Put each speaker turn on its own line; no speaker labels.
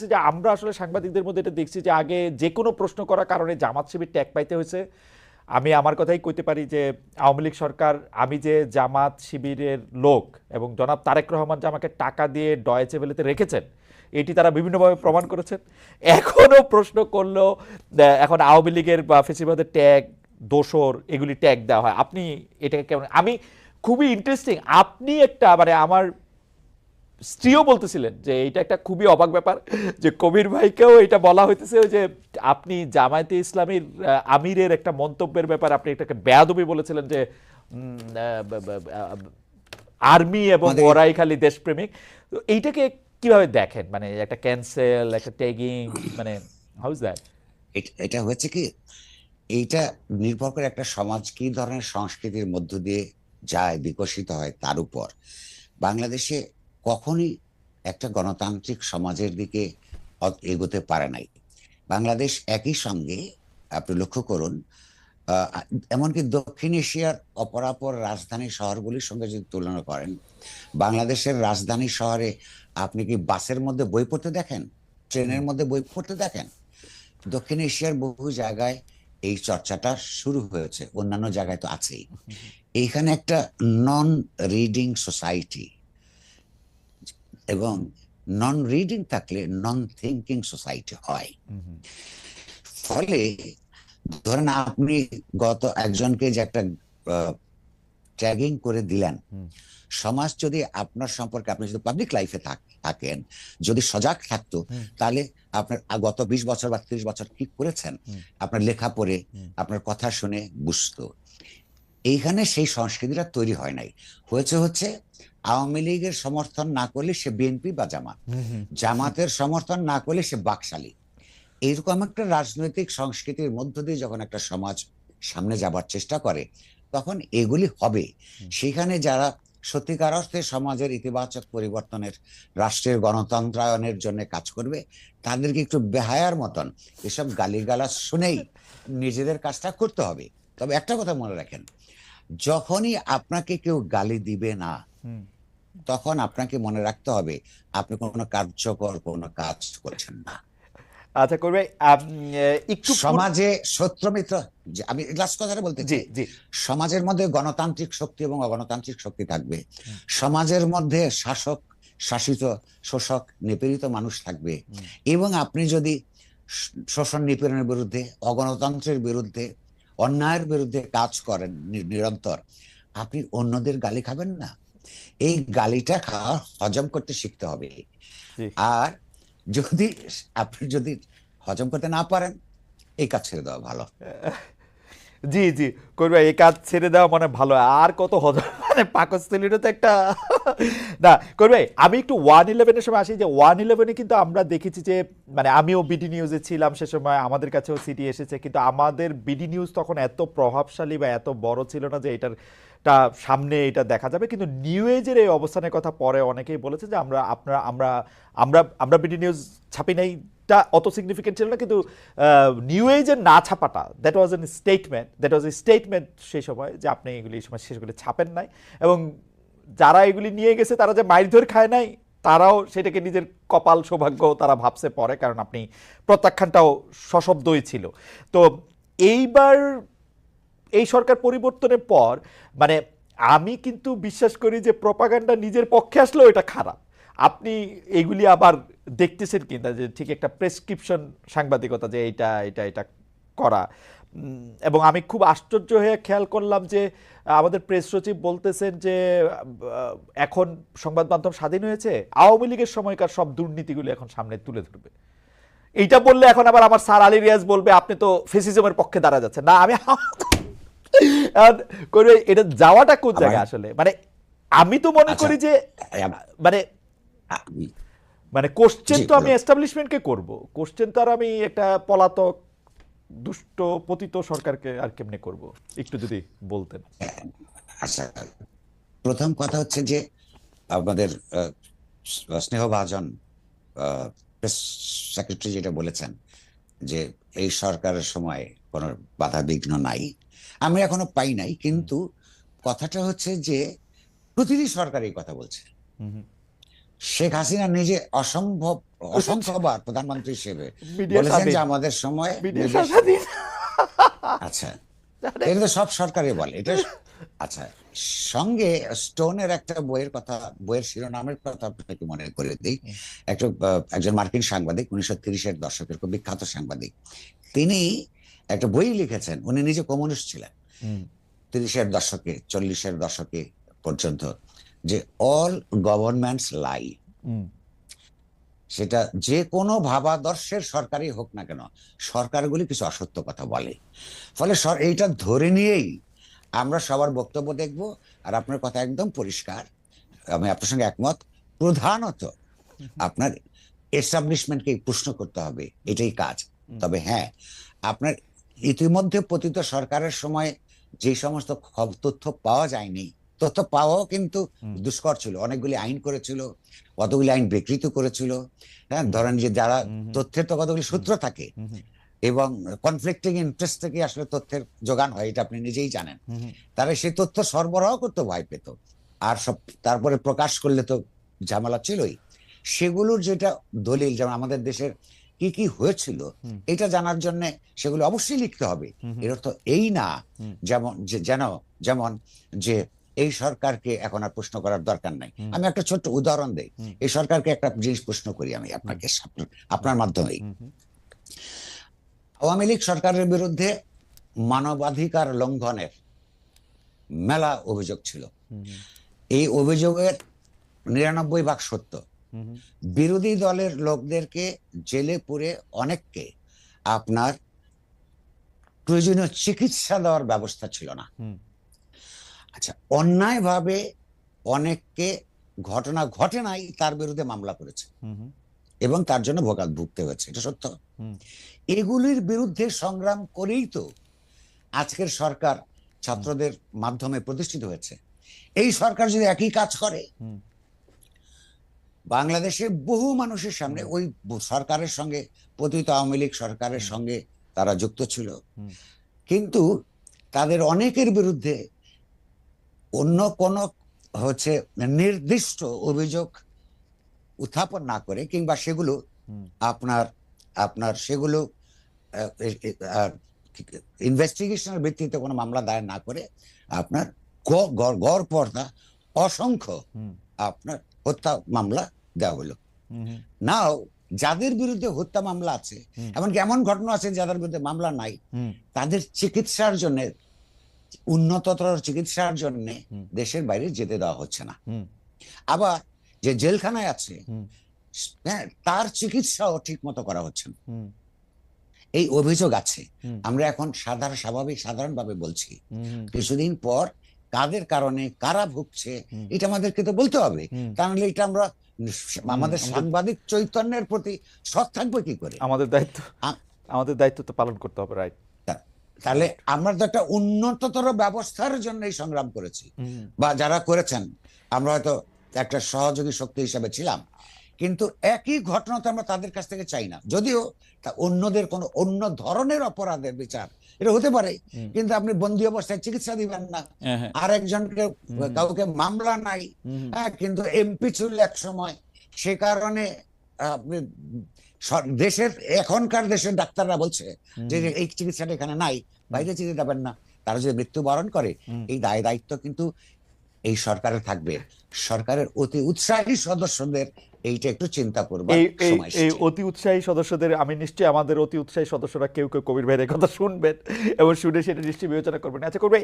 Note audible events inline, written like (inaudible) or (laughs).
যে আমরা আসলে সাংবাদিকদের মধ্যে এটা দেখছি যে আগে যে কোনো প্রশ্ন করার কারণে জামাত শিবির ট্যাগ পাইতে হয়েছে। আমি আমার কথাই কইতে পারি যে আওয়ামী লীগ সরকার, আমি যে জামাত শিবিরের লোক এবং জনাব তারেক রহমান যে আমাকে টাকা দিয়ে ডয়েচে বেলেতে রেখেছেন, এটি তারা বিভিন্নভাবে প্রমাণ করেছেন। এখনও প্রশ্ন করলেও এখন আওয়ামী লীগের বা ফেসিবাদের ট্যাগ, দোসর, এগুলি ট্যাগ দেওয়া হয়। আপনি এটাকে কেমন আমি খুবই ইন্টারেস্টিং আপনি একটা মানে আমার স্ত্রীও বলতেছিলেন যে এটা একটা খুবই অবাক ব্যাপার যে কবির ভাইকেও এটা বলা হইতেছে যে আপনি জামায়াতে ইসলামীর আমিরের একটা মন্তব্যের ব্যাপার আপনি এটাকে বেয়াদবি বলেছিলেন যে আর্মি এবং
আমাদের-
ওরাই খালি দেশপ্রেমিক। তো এইটাকে কীভাবে দেখেন? মানে একটা ক্যান্সেল একটা ট্যাগিং মানে হাউজ দ্যাট
এটা হচ্ছে কি? এইটা নির্ভর করে একটা সমাজ কি ধরনের সংস্কৃতির মধ্য দিয়ে যায় বিকশিত হয় তার উপর। বাংলাদেশে কখনই একটা গণতান্ত্রিক সমাজের দিকে এগোতে পারে নাই। বাংলাদেশ একই সঙ্গে আপনি লক্ষ্য করুন এমনকি দক্ষিণ এশিয়ার অপরাপর রাজধানী শহরগুলির সঙ্গে যদি তুলনা করেন বাংলাদেশের রাজধানী শহরে আপনি কি বাসের মধ্যে বই পড়তে দেখেন? ট্রেনের মধ্যে বই পড়তে দেখেন? দক্ষিণ এশিয়ার বহু জায়গায় এই চর্চাটা শুরু হয়েছে অন্যান্য জায়গায় তো আছেই। এইখানে একটা নন রিডিং সোসাইটি এবং নন রিডিং থাকলে নন থিঙ্কিং সোসাইটি হয় ফলে ধরেন আপনি গত একজনকে যে একটা ট্যাগিং করে দিলেন সমাজ যদি আপনার সম্পর্কে আপনি যদি পাবলিক লাইফে থাকেন যদি সজাগ থাকতো তাহলে আপনার গত বিশ বছর বা ত্রিশ বছর কি করেছেন? আপনার লেখা পড়ে আপনার কথা শুনে বুঝতো। এইখানে সেই সংস্কৃতিটা তৈরি হয় নাই। হয়েছে হচ্ছে আওয়ামী লীগের সমর্থন না করলে সে বিএনপি বা জামাত। জামাতের সমর্থন না করলে সে বাকশালী। এইরকম একটা রাজনৈতিক সংস্কৃতির মধ্য দিয়ে যখন একটা সমাজ সামনে যাবার চেষ্টা করে তখন এগুলি হবে। সেখানে যারা সত্যিকার অর্থে সমাজের ইতিবাচক পরিবর্তনের রাষ্ট্রের গণতন্ত্রায়নের জন্য কাজ করবে তাদেরকে একটু বেহায়ার মতন এসব গালিগালাজ শুনেই নিজেদের কাজটা করতে হবে। তবে একটা কথা মনে রাখেন যখনই আপনাকে কেউ গালি দিবে না। তখন আপনাকে মনে রাখতে হবে আপনি কোনো কার্যকর কোনো কাজ করছেন না।
আচ্ছা করবে একটু
সমাজে শত্রুমিত্র আমি লাস্ট কথাটা বলতে
জি জি।
সমাজের মধ্যে গণতান্ত্রিক শক্তি এবং অগণতান্ত্রিক শক্তি থাকবে। সমাজের মধ্যে শাসক শাসিত শোষক নিপীড়িত মানুষ থাকবে। এবং আপনি যদি শোষণ নিপীড়নের বিরুদ্ধে অগণতন্ত্রের বিরুদ্ধে অন্যায়ের বিরুদ্ধে কাজ করেন নিরন্তর আপনি অন্যদের গালি খাবেন না। এই গালিটা খাওয়া হজম করতে শিখতে হবে। আর যদি আপনি যদি হজম করতে না পারেন এই কাজ ছেড়ে দেওয়া ভালো। (laughs)
জি জি। করবে এই কাজ ছেড়ে দেওয়া মানে ভালো। আর কত হজম? (laughs) মানে পাকস্থলীরও তো একটা (laughs) না করবে আমি একটু ওয়ান ইলেভেনের সময় আসি যে ওয়ান ইলেভেনে কিন্তু আমরা দেখেছি যে মানে আমিও বিডি নিউজে ছিলাম সে সময় আমাদের কাছেও সিটি এসেছে কিন্তু আমাদের বিডি নিউজ তখন এত প্রভাবশালী বা এত বড় ছিল না যে এটার টা সামনে এটা দেখা যাবে। কিন্তু নিউ এজের এই অবস্থানের কথা পরে অনেকেই বলেছে যে আমরা, আপনারা, আমরা আমরা আমরা বিডি নিউজ ছাপি নাই। টা অত সিগনিফিকেন্ট ছিল না, কিন্তু নিউ এজের না ছাপাটা that was an statement that was a statement সেই সময় যে আপনি এগুলি সময় শেষগুলি ছাপেন নাই। এবং যারা এগুলি নিয়ে গেছে, তারা যে মারধর খায় নাই, তারাও সেটাকে নিজের কপাল সৌভাগ্য তারা ভাবছে পরে, কারণ আপনি প্রত্যাখ্যানটাও সশব্দই ছিল। তো এইবার এই সরকার পরিবর্তনের পর মানে আমি কিন্তু বিশ্বাস করি যে প্রপাগান্ডা নিজের পক্ষে আসলেও এটা খারাপ। আপনি এগুলি আবার দেখতেছেন কিনা যে ঠিক একটা প্রেসক্রিপশন সাংবাদিকতা যে এইটা এটা এটা করা। এবং আমি খুব আশ্চর্য হয়ে খেয়াল করলাম যে আমাদের প্রেস সচিব বলতেছেন যে এখন সংবাদ মাধ্যম স্বাধীন হয়েছে, আওয়ামী লীগের সময়কার সব দুর্নীতিগুলি এখন সামনে তুলে ধরবে। এইটা বললে এখন আবার আমার স্যার আলী রিয়াজ বলবে, আপনি তো ফেসিজমের পক্ষে দাঁড়া যাচ্ছেন। না, আমি (laughs) আর এটা যাওয়াটা কোন জায়গায় আসলে মানে আমি তো মনে
আচ্ছা।
করি যে মানে মানে কোশ্চেন তো আমি। এস্টাবলিশমেন্টকে করব কোশ্চেন তো আর আমি একটা পলাতক দুষ্ট পতিত সরকারকে আর কেমনে করব একটু যদি বলতেন
আচ্ছা প্রথম কথা হচ্ছে যে আমাদের স্নেহভাজন প্রেস সেক্রেটারি যেটা বলেছেন যে এই সরকারের সময় কোনো বাধা বিঘ্ন নাই আমি এখনও পাই নাই কিন্তু কথাটা হচ্ছে যে প্রতিটি সরকার এই কথা বলছে। শেখ হাসিনা নিজে অসম্ভব অসংখ্যবার প্রধানমন্ত্রী হিসেবে বলেছেন যে আমাদের সময় আচ্ছা এটা তো সব সরকারই বলে এটা আচ্ছা সঙ্গে স্টোনের একটা বইয়ের কথা বইয়ের শিরোনামের কথা আপনাকে মনে করে দিই। একটা একজন মার্কিন সাংবাদিক উনিশশো তিরিশের দশকের খুব বিখ্যাত সাংবাদিক। তিনি একটা বই লিখেছেন উনি নিজে কমিউনিস্ট ছিলেন। তিরিশের দশকে চল্লিশের দশকে পর্যন্ত যে অল গভর্নমেন্টস লাই সেটা যে কোনো ভাবাদর্শের সরকারই হোক না কেন সরকারগুলি কিছু অসত্য কথা বলে। ফলে এইটা ধরে নিয়েই আমরা সবার বক্তব্য দেখব আর আপনার কথা একদম পরিষ্কার। আমি আপনার সঙ্গে একমত। প্রধানত আপনার এস্টাবলিশমেন্টকে প্রশ্ন করতে হবে এটাই কাজ। তবে হ্যাঁ আপনার ইতিমধ্যে পতিত সরকারের সময় যে সমস্ত তথ্য পাওয়া যায়নি তথ্য পাওয়াও কিন্তু দুষ্কর ছিল। অনেকগুলি আইন করেছিল কতগুলি আইন বিকৃত করেছিল হ্যাঁ ধরেন যে যারা তথ্যের তো কতগুলি সূত্র থাকে এবং কনফ্লিক্টিং ইন্টারেস্ট থেকে আসলে তথ্যের যোগান হয় এটা আপনি নিজেই জানেন। তারা সেই তথ্য সরবরাহ করতে ভয় পেত। আর সব তারপরে প্রকাশ করলে তো ঝামেলা ছিলই। সেগুলোর যেটা দলিল যেমন আমাদের দেশের কি কি হয়েছিল এটা জানার জন্য সেগুলো অবশ্যই লিখতে হবে। এর অর্থ এই না যেমন যে যেন যেমন যে এই সরকারকে এখন আর প্রশ্ন করার দরকার নাই। আমি একটা ছোট্ট উদাহরণ দেই। এই সরকারকে একটা জিনিস প্রশ্ন করি আমি আপনাকে আপনার- মাধ্যমেই। আওয়ামী লীগ সরকারের বিরুদ্ধে মানবাধিকার লঙ্ঘনের মেলা অভিযোগ ছিল। এই অভিযোগের নিরানব্বই ভাগ সত্য। বিরোধী দলের লোকদেরকে জেলে পুরে অনেককে আপনার প্রয়োজনীয় চিকিৎসা দেওয়ার ব্যবস্থা ছিল না। আচ্ছা অন্যায়ভাবে অনেককে ঘটনা ঘটে নাই তার বিরুদ্ধে মামলা করেছে। এবং তার জন্য ভোগাত ভুগতে হয়েছে এটা সত্য। এগুলির বিরুদ্ধে সংগ্রাম করেই তো আজকের সরকার ছাত্রদের মাধ্যমে প্রতিষ্ঠিত হয়েছে। এই সরকার যদি একই কাজ করে
হুম।
বাংলাদেশের বহু মানুষের সামনে ওই সরকারের সঙ্গে পতিত আওয়ামী লীগ সরকারের সঙ্গে তারা যুক্ত ছিল। কিন্তু তাদের অনেকের বিরুদ্ধে অন্য কোন হচ্ছে নির্দিষ্ট অভিযোগ উত্থাপন না করে কিংবা সেগুলো আপনার আপনার সেগুলো ইনভেস্টিগেশনের ভিত্তিতে কোনো মামলা দায়ের না করে আপনার গড় পর্দা অসংখ্য আপনার হত্যা মামলা দেওয়া হলো। নাও যাদের বিরুদ্ধে হত্যা মামলা আছে এমনকি এমন ঘটনা আছে যাদের বিরুদ্ধে মামলা নাই তাদের চিকিৎসার জন্য উন্নততর চিকিৎসার জন্য দেশের বাইরে যেতে দেওয়া হচ্ছে না। আবার যে জেলখানায় আছে হ্যাঁ, তার চিকিৎসাও ঠিক মতো করা হচ্ছে না। এই অভিযোগ আছে। আমরা এখন সাধারণ স্বাভাবিক সাধারণভাবে বলছি। কিছুদিন পর কাদের কারণে কারা ভুগছে এটা আমাদেরকে তো বলতে হবে। তাহলে এটা আমরা আমাদের- সাংবাদিক চৈতন্যের প্রতি সৎ থাকবে কি করে?
আমাদের দায়িত্ব আমাদের দায়িত্ব তো পালন করতে হবে রাইট
তাহলে আমরা তো একটা উন্নততর ব্যবস্থার জন্য এই সংগ্রাম করেছি। বা যারা করেছেন আমরা হয়তো একটা সহযোগী শক্তি হিসাবে ছিলাম। কিন্তু একই ঘটনা তো আমরা তাদের কাছ থেকে চাই না। যদিও তা অন্যদের কোনো অন্য ধরনের অপরাধের বিচার এটা হতে পারে। কিন্তু আপনি বন্দি অবস্থায় চিকিৎসা দিবেন না।
হ্যাঁ হ্যাঁ।
আর একজনকে কাউকে মামলা নাই। হ্যাঁ কিন্তু এমপি ছিল এক সময়। সে কারণে আপনি দেশের এখনকার দেশের ডাক্তাররা বলছে যে যে এই চিকিৎসাটা এখানে নাই বাইরে চিকিৎসা দেবেন না। তারা যদি মৃত্যুবরণ করে এই দায় দায়িত্ব কিন্তু এই সরকারে থাকবে সরকারের অতি উৎসাহী সদস্যদের এইটা একটু চিন্তা করব
এই। অতি উৎসাহী সদস্যদের আমি নিশ্চয়ই আমাদের অতি উৎসাহী সদস্যরা কেউ কেউ কবির ভাইয়ের কথা শুনবেন এবং শুনে সেটা নিশ্চয়ই বিবেচনা করবেন আচ্ছা করবে